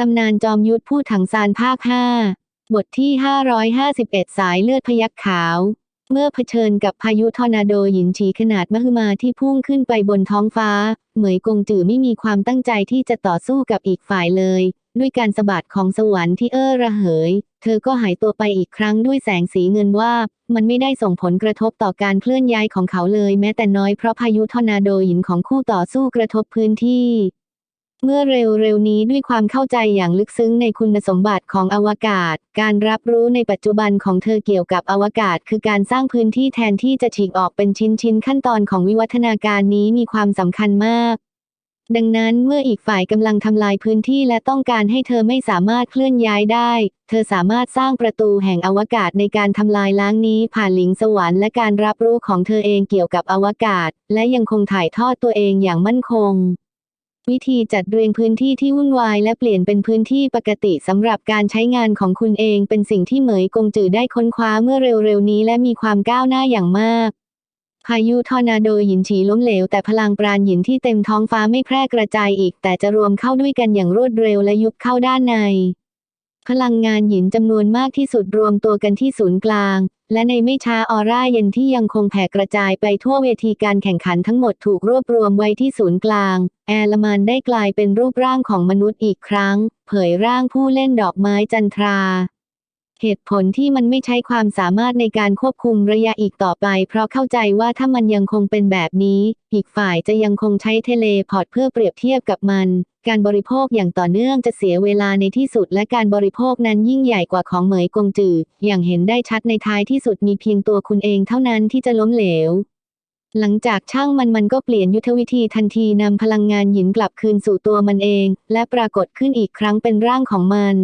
ตำนานจอมยุทธพูดถังซานภาค5บทที่ 551 สายเลือดพยักขาว เมื่อเผชิญกับพายุทอร์นาโดหยินฉีขนาดมหึมาที่พุ่งขึ้นไปบนท้องฟ้า เหมยกงจือไม่มีความตั้งใจที่จะต่อสู้กับอีกฝ่ายเลย ด้วยการสะบัดของสวรรค์ที่เอ้อระเหย เธอก็หายตัวไปอีกครั้งด้วยแสงสีเงินว่า มันไม่ได้ส่งผลกระทบต่อการเคลื่อนย้ายของเขาเลยแม้แต่น้อยเพราะพายุทอร์นาโดหยินของคู่ต่อสู้กระทบพื้นที่ เมื่อเร็วๆนี้ด้วยความเข้าใจอย่างลึกซึ้งในคุณสมบัติของอวกาศ การรับรู้ในปัจจุบันของเธอเกี่ยวกับอวกาศ คือการสร้างพื้นที่แทนที่จะฉีกออกเป็นชิ้นๆขั้นตอนของวิวัฒนาการนี้มีความสำคัญมาก ดังนั้นเมื่ออีกฝ่ายกำลังทำลายพื้นที่และต้องการให้เธอไม่สามารถเคลื่อนย้ายได้ เธอสามารถสร้างประตูแห่งอวกาศในการทำลายล้างนี้ผ่านหลิงสวรรค์และการรับรู้ของเธอเองเกี่ยวกับอวกาศ และยังคงถ่ายทอดตัวเองอย่างมั่นคง วิธีจัดเรียงพื้นที่ที่วุ่นวายและเปลี่ยนเป็นพื้นที่ปกติสำหรับการใช้งานของคุณเองเป็นสิ่งที่เหมยกงจือได้ค้นคว้าเมื่อเร็วๆนี้และมีความก้าวหน้าอย่างมาก พายุทอร์นาโดหินฉีล้มเหลวแต่พลังปราณหินที่เต็มท้องฟ้าไม่แพร่กระจายอีก แต่จะรวมเข้าด้วยกันอย่างรวดเร็วและยุบเข้าด้านใน พลังงานหินจำนวนมากที่สุดรวมตัวกันที่ศูนย์กลาง และในไม่ช้าออร่าเย็นที่ยังคงแผ่กระจายไปทั่วเวทีการแข่งขันทั้งหมดถูกรวบรวมไว้ที่ศูนย์กลาง แอลมานได้กลายเป็นรูปร่างของมนุษย์อีกครั้ง เผยร่างผู้เล่นดอกไม้จันทรา เหตุผลที่มันไม่ใช้ความสามารถในการควบคุมระยะอีกต่อไป เพราะเข้าใจว่าถ้ามันยังคงเป็นแบบนี้ อีกฝ่ายจะยังคงใช้เทเลพอร์ตเพื่อเปรียบเทียบกับมัน การบริโภคอย่างต่อเนื่องจะเสียเวลาในที่สุด และการบริโภคนั้นยิ่งใหญ่กว่าของเหมยกงจือ อย่างเห็นได้ชัดในท้ายที่สุดมีเพียงตัวคุณเองเท่านั้นที่จะล้มเหลวหลังจากช่างมันมันก็เปลี่ยนยุทธวิธีทันทีนำพลังงานหินกลับคืนสู่ตัวมันเอง และปรากฏขึ้นอีกครั้งเป็นร่างของมัน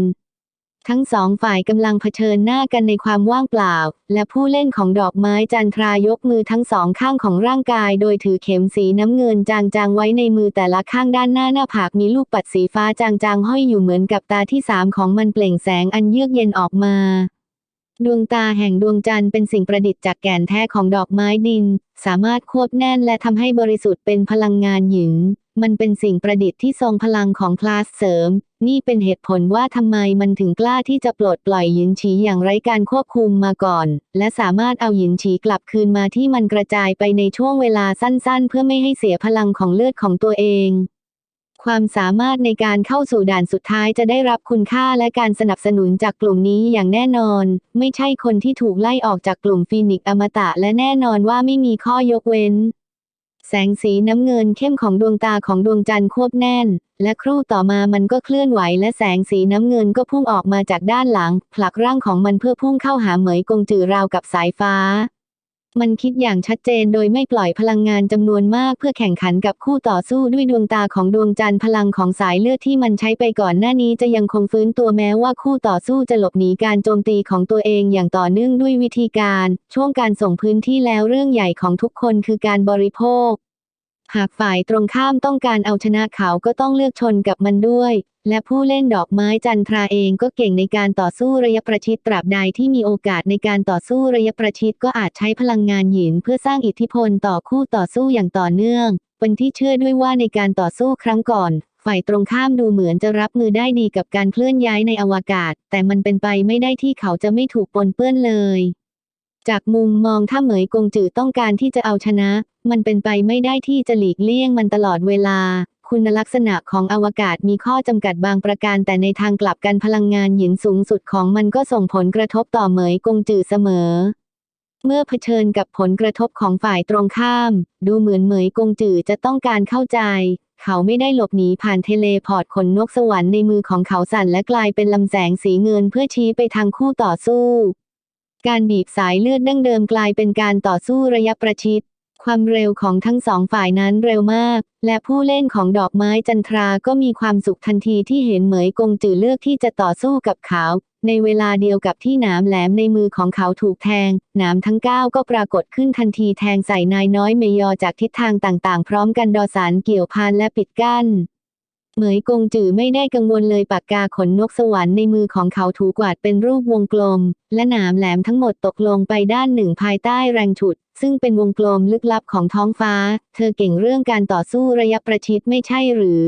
ทั้งสองฝ่ายกำลังเผชิญหน้ากันในความว่างเปล่า และผู้เล่นของดอกไม้จันทรายกมือทั้งสองข้างของร่างกาย โดยถือเข็มสีน้ำเงินจางๆไว้ในมือแต่ละข้างด้านหน้าหน้าผากมีลูกปัดสีฟ้าจางๆห้อยอยู่เหมือนกับตาที่สามของมันเปล่งแสงอันเยือกเย็นออกมา ดวงตาแห่งดวงจันทร์เป็นสิ่งประดิษฐ์จากแก่นแท้ของดอกไม้ดิน สามารถควบแน่นและทำให้บริสุทธิ์เป็นพลังงานหยินมันเป็นสิ่งประดิษฐ์ที่ทรงพลังของคลาสเสริม นี่เป็นเหตุผลว่าทำไมมันถึงกล้าที่จะปลดปล่อยหยินฉีอย่างไร้การควบคุมมาก่อน และสามารถเอาหยินฉีกลับคืนมาที่มันกระจายไปในช่วงเวลาสั้นๆ เพื่อไม่ให้เสียพลังของเลือดของตัวเองความสามารถในการเข้าสู่ด่านสุดท้ายจะได้รับคุณค่าและการสนับสนุนจากกลุ่มนี้อย่างแน่นอน ไม่ใช่คนที่ถูกไล่ออกจากกลุ่มฟีนิกซ์อมตะและแน่นอนว่าไม่มีข้อยกเว้น แสงสีน้ำเงินเข้มของดวงตาของดวงจันทร์ควบแน่น และครู่ต่อมามันก็เคลื่อนไหวและแสงสีน้ำเงินก็พุ่งออกมาจากด้านหลัง ผลักร่างของมันเพื่อพุ่งเข้าหาเหมยกงจือราวกับสายฟ้า มันคิดอย่างชัดเจนโดยไม่ปล่อยพลังงานจำนวนมากเพื่อแข่งขันกับคู่ต่อสู้ด้วยดวงตาของดวงจันทร์พลังของสายเลือดที่มันใช้ไปก่อนหน้านี้จะยังคงฟื้นตัวแม้ว่าคู่ต่อสู้จะหลบหนีการโจมตีของตัวเองอย่างต่อเนื่องด้วยวิธีการ ช่วงการส่งพื้นที่แล้วเรื่องใหญ่ของทุกคนคือการบริโภค หากฝ่ายตรงข้ามต้องการเอาชนะเขาก็ต้องเลือกชนกับมันด้วย และผู้เล่นดอกไม้จันทราเองก็เก่งในการต่อสู้ระยะประชิดตราบใดที่มีโอกาสในการต่อสู้ระยะประชิดก็อาจใช้พลังงานหยินเพื่อสร้างอิทธิพลต่อคู่ต่อสู้อย่างต่อเนื่อง เป็นที่เชื่อด้วยว่าในการต่อสู้ครั้งก่อน ฝ่ายตรงข้ามดูเหมือนจะรับมือได้ดีกับการเคลื่อนย้ายในอวกาศ แต่มันเป็นไปไม่ได้ที่เขาจะไม่ถูกปนเปื้อนเลยจากมุมมองถ้าเหมยกงจือต้องการที่จะเอาชนะ มันเป็นไปไม่ได้ที่จะหลีกเลี่ยงมันตลอดเวลา คุณลักษณะของอวกาศมีข้อจำกัดบางประการ แต่ในทางกลับกันพลังงานหยินสูงสุดของมันก็ส่งผลกระทบต่อเหมยกงจือเสมอ เมื่อเผชิญกับผลกระทบของฝ่ายตรงข้าม ดูเหมือนเหมยกงจือจะต้องการเข้าใจ เขาไม่ได้หลบหนีผ่านเทเลพอร์ตขนนกสวรรค์ในมือของเขาสั่นและกลายเป็นลำแสงสีเงินเพื่อชี้ไปทางคู่ต่อสู้ การบีบสายเลือดดั้งเดิมกลายเป็นการต่อสู้ระยะประชิด ความเร็วของทั้งสองฝ่ายนั้นเร็วมาก และผู้เล่นของดอกไม้จันทราก็มีความสุขทันทีที่เห็นเหมยกงจือเลือกที่จะต่อสู้กับเขา ในเวลาเดียวกับที่หนามแหลมในมือของเขาถูกแทง หนามทั้งเก้าก็ปรากฏขึ้นทันทีแทงใส่นายน้อยเมยอจากทิศทางต่างๆ พร้อมกันดอสารเกี่ยวพันและปิดกั้นเหมยกงจือไม่ได้กังวลเลยปากกาขนนกสวรรค์ในมือของเขาถูกกวาดเป็นรูปวงกลม และหนามแหลมทั้งหมดตกลงไปด้านหนึ่งภายใต้แรงฉุด ซึ่งเป็นวงกลมลึกลับของท้องฟ้า เธอเก่งเรื่องการต่อสู้ระยะประชิดไม่ใช่หรือ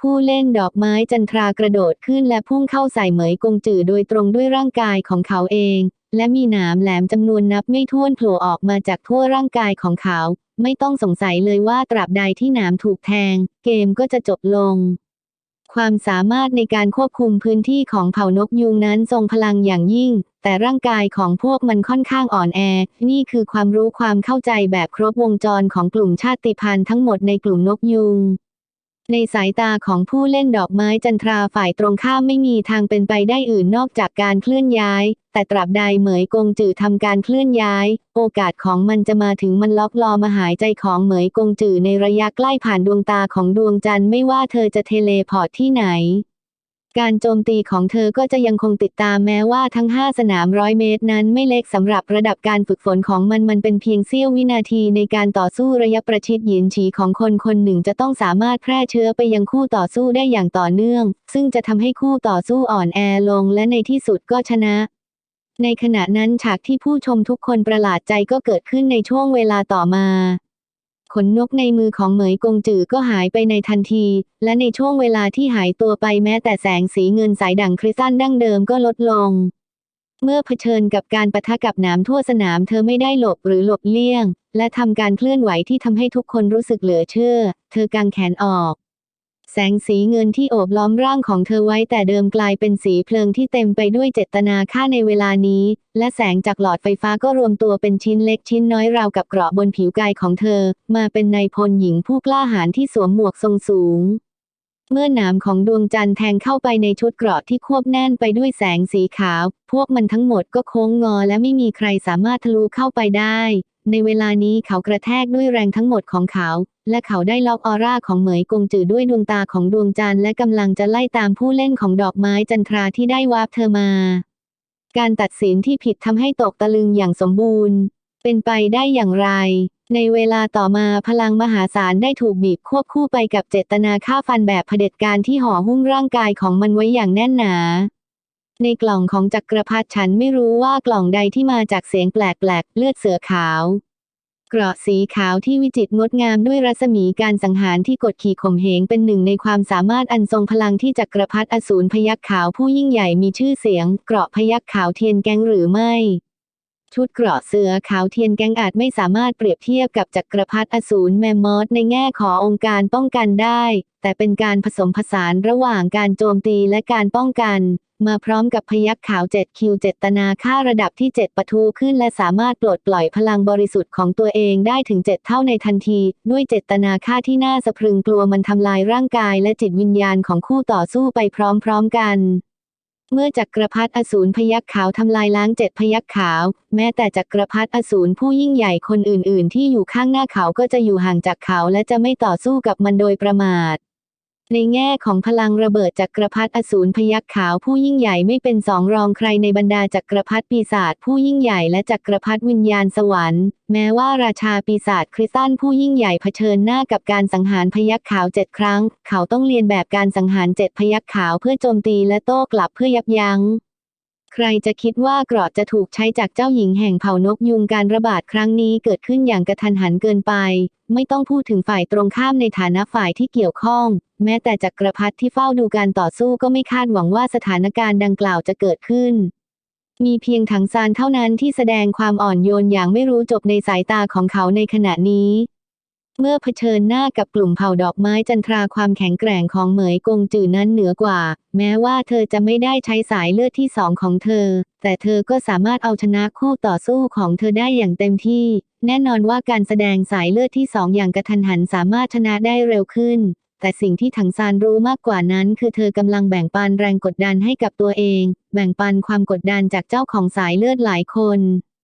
ผู้เล่นดอกไม้จันทรากระโดดขึ้นและพุ่งเข้าใส่เหมยกงจือโดยตรงด้วยร่างกายของเขาเอง และมีหนามแหลมจำนวนนับไม่ถ้วนโผล่ออกมาจากทั่วร่างกายของเขา ไม่ต้องสงสัยเลยว่าตราบใดที่หนามถูกแทง เกมก็จะจบลง ความสามารถในการควบคุมพื้นที่ของเผ่านกยูงนั้นทรงพลังอย่างยิ่ง แต่ร่างกายของพวกมันค่อนข้างอ่อนแอ นี่คือความรู้ความเข้าใจแบบครบวงจรของกลุ่มชาติพันธุ์ทั้งหมดในกลุ่มนกยูง ในสายตาของผู้เล่นดอกไม้จันทราฝ่ายตรงข้ามไม่มีทางเป็นไปได้อื่นนอกจากการเคลื่อนย้าย แต่ตราบใดเหมยกงจือทำการเคลื่อนย้าย โอกาสของมันจะมาถึงมันล็อกลอมาหายใจของเหมยกงจือในระยะใกล้ผ่านดวงตาของดวงจันทร์ไม่ว่าเธอจะเทเลพอร์ตที่ไหน การโจมตีของเธอก็จะยังคงติดตามแม้ว่าทั้ง 5 สนามร้อยเมตรนั้นไม่เล็กสำหรับระดับการฝึกฝนของมันมันเป็นเพียงเสี้ยววินาทีในการต่อสู้ระยะประชิดหยินฉีของคนคนหนึ่งจะต้องสามารถแพร่เชื้อไปยังคู่ต่อสู้ได้อย่างต่อเนื่อง ซึ่งจะทำให้คู่ต่อสู้อ่อนแอลงและในที่สุดก็ชนะในขณะนั้นฉากที่ผู้ชมทุกคนประหลาดใจก็เกิดขึ้นในช่วงเวลาต่อมา ขนนกในมือของเหมยกงจือก็หายไปในทันที และในช่วงเวลาที่หายตัวไปแม้แต่แสงสีเงินสายดั่งคริสตัลดั้งเดิมก็ลดลง เมื่อเผชิญกับการปะทะกับน้ำทั่วสนามเธอไม่ได้หลบหรือหลบเลี่ยง และทำการเคลื่อนไหวที่ทำให้ทุกคนรู้สึกเหลือเชื่อ เธอกางแขนออก แสงสีเงินที่โอบล้อมร่างของเธอไว้แต่เดิมกลายเป็นสีเพลิงที่เต็มไปด้วยเจตนาค่าในเวลานี้ และแสงจากหลอดไฟฟ้าก็รวมตัวเป็นชิ้นเล็กชิ้นน้อยราวกับเกราะบนผิวกายของเธอ มาเป็นนายพลหญิงผู้กล้าหาญที่สวมหมวกทรงสูง เมื่อหนามของดวงจันทร์แทงเข้าไปในชุดเกราะที่ควบแน่นไปด้วยแสงสีขาว พวกมันทั้งหมดก็โค้งงอและไม่มีใครสามารถทะลุเข้าไปได้ ในเวลานี้เขากระแทกด้วยแรงทั้งหมดของเขา และเขาได้ล็อกออร่าของเหมยกงจือด้วยดวงตาของดวงจันทร์และกำลังจะไล่ตามผู้เล่นของดอกไม้จันทราที่ได้วาบเธอมา การตัดสินที่ผิดทำให้ตกตะลึงอย่างสมบูรณ์ เป็นไปได้อย่างไร ในเวลาต่อมาพลังมหาศาลได้ถูกบีบควบคู่ไปกับเจตนาฆ่าฟันแบบเผด็จการที่ห่อหุ้มร่างกายของมันไว้อย่างแน่นหนาในกล่องของจักรพรรดิฉันไม่รู้ว่ากล่องใดที่มาจากเสียงแปลกๆ เลือดเสือขาว เกราะสีขาวที่วิจิตรงดงามด้วยรัศมีการสังหารที่กดขี่ข่มเหงเป็นหนึ่งในความสามารถอันทรงพลังที่จักรพรรดิอสูรพยัคฆ์ขาวผู้ยิ่งใหญ่มีชื่อเสียง เกราะพยัคฆ์ขาวเทียนแกงหรือไม่ ชุดเกราะเสือขาวเทียนแกงอาจไม่สามารถเปรียบเทียบกับจักรพรรดิอสูรแมมมอสในแง่ขององค์การป้องกันได้ แต่เป็นการผสมผสานระหว่างการโจมตีและการป้องกัน มาพร้อมกับพยัคฆ์ขาว7คิวเจตนาค่าระดับที่ 7ปะทุขึ้นและสามารถปลดปล่อยพลังบริสุทธิ์ของตัวเองได้ถึง 7 เท่าในทันที ด้วยเจตนาค่าที่น่าสะพรึงกลัวมันทำลายร่างกายและจิตวิญญาณของคู่ต่อสู้ไปพร้อมๆกันเมื่อจักรพรรดิอสูรพยัคฆ์ขาวทำลายล้างเจ็ดพยัคฆ์ขาว แม้แต่จักรพรรดิอสูรผู้ยิ่งใหญ่คนอื่น ๆ ที่อยู่ข้างหน้าเขาก็จะอยู่ห่างจากเขาและจะไม่ต่อสู้กับมันโดยประมาท ในแง่ของพลังระเบิดจักรพรรดิอสูรพยัคฆ์ขาวผู้ยิ่งใหญ่ไม่เป็นสองรองใครในบรรดาจักรพรรดิปีศาจผู้ยิ่งใหญ่และจักรพรรดิวิญญาณสวรรค์ แม้ว่าราชาปีศาจคริสตันผู้ยิ่งใหญ่เผชิญหน้ากับการสังหารพยัคฆ์ขาวเจ็ดครั้ง เขาต้องเรียนแบบการสังหารเจ็ดพยัคฆ์ขาวเพื่อโจมตีและโต้กลับเพื่อยับยั้ง ใครจะคิดว่าเกราะจะถูกใช้จากเจ้าหญิงแห่งเผ่านกยุงการระบาดครั้งนี้เกิดขึ้นอย่างกระทันหันเกินไป ไม่ต้องพูดถึงฝ่ายตรงข้ามในฐานะฝ่ายที่เกี่ยวข้อง แม้แต่จักรพรรดิที่เฝ้าดูการต่อสู้ก็ไม่คาดหวังว่าสถานการณ์ดังกล่าวจะเกิดขึ้น มีเพียงถังซานเท่านั้นที่แสดงความอ่อนโยนอย่างไม่รู้จบในสายตาของเขาในขณะนี้ เมื่อเผชิญหน้ากับกลุ่มเผ่าดอกไม้จันทราความแข็งแกร่งของเหมยกงจือนั้นเหนือกว่า แม้ว่าเธอจะไม่ได้ใช้สายเลือดที่สองของเธอ แต่เธอก็สามารถเอาชนะคู่ต่อสู้ของเธอได้อย่างเต็มที่ แน่นอนว่าการแสดงสายเลือดที่สองอย่างกระทันหันสามารถชนะได้เร็วขึ้น แต่สิ่งที่ถังซานรู้มากกว่านั้น คือเธอกำลังแบ่งปันแรงกดดันให้กับตัวเอง แบ่งปันความกดดันจากเจ้าของสายเลือดหลายคน